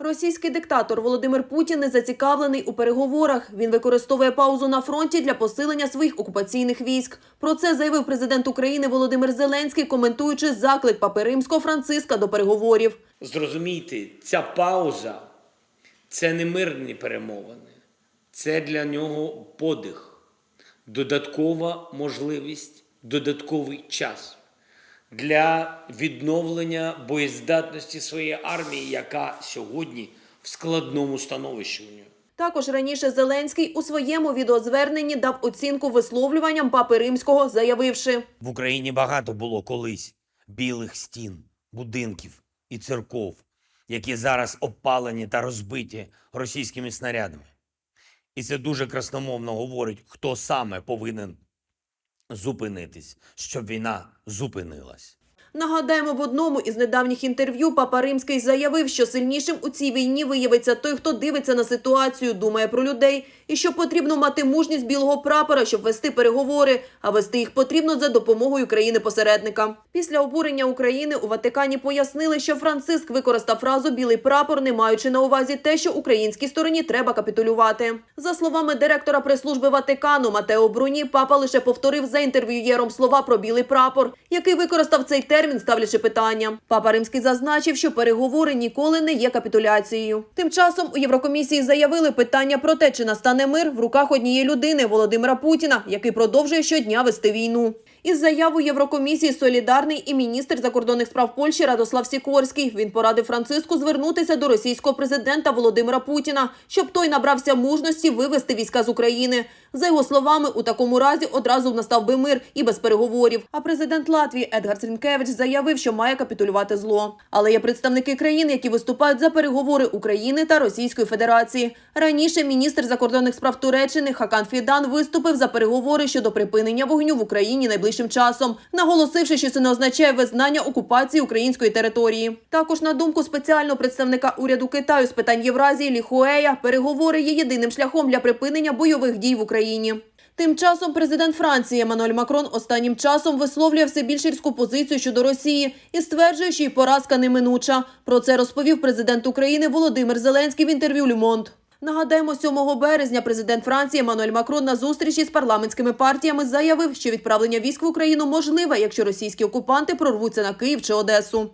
Російський диктатор Володимир Путін не зацікавлений у переговорах. Він використовує паузу на фронті для посилення своїх окупаційних військ. Про це заявив президент України Володимир Зеленський, коментуючи заклик папи римського Франциска до переговорів. Зрозумійте, ця пауза це не мирні перемовини, це для нього подих, додаткова можливість, додатковий час для відновлення боєздатності своєї армії, яка сьогодні в складному становищі у нього. Також раніше Зеленський у своєму відеозверненні дав оцінку висловлюванням папи римського, заявивши. В Україні багато було колись білих стін, будинків і церков, які зараз обпалені та розбиті російськими снарядами. І це дуже красномовно говорить, хто саме повинен зупинитись, щоб війна зупинилась. Нагадаємо, в одному із недавніх інтерв'ю папа Римський заявив, що сильнішим у цій війні виявиться той, хто дивиться на ситуацію, думає про людей, і що потрібно мати мужність білого прапора, щоб вести переговори, а вести їх потрібно за допомогою країни-посередника. Після обурення України у Ватикані пояснили, що Франциск використав фразу Білий прапор, не маючи на увазі те, що українській стороні треба капітулювати. За словами директора прес-служби Ватикану Матео Бруні, папа лише повторив за інтерв'юєром слова про білий прапор, який використав цей термін, ставлячи питання. Папа Римський зазначив, що переговори ніколи не є капітуляцією. Тим часом у Єврокомісії заявили питання про те, чи настане мир в руках однієї людини Володимира Путіна, який продовжує щодня вести війну. Із заявою Єврокомісії солідарний і міністр закордонних справ Польщі Радослав Сікорський. Він порадив Франциску звернутися до російського президента Володимира Путіна, щоб той набрався мужності вивести війська з України. За його словами, у такому разі одразу настав би мир і без переговорів. А президент Латвії Едгар Црінкевич заявив, що має капітулювати зло. Але є представники країн, які виступають за переговори України та Російської Федерації. Раніше міністр закордонних справ Туреччини Хакан Фідан виступив за переговори щодо припинення вогню в Україні найближчим часом, наголосивши, що це не означає визнання окупації української території. Також на думку спеціального представника уряду Китаю з питань Євразії Лі переговори є єдиним шляхом для припинення бойових дій в Україні. Тим часом президент Франції Еммануель Макрон останнім часом висловлює все більш різку позицію щодо Росії і стверджує, що її поразка неминуча. Про це розповів президент України Володимир Зеленський в інтерв'ю «Люмонт». Нагадаємо, 7 березня президент Франції Еммануель Макрон на зустрічі з парламентськими партіями заявив, що відправлення військ в Україну можливе, якщо російські окупанти прорвуться на Київ чи Одесу.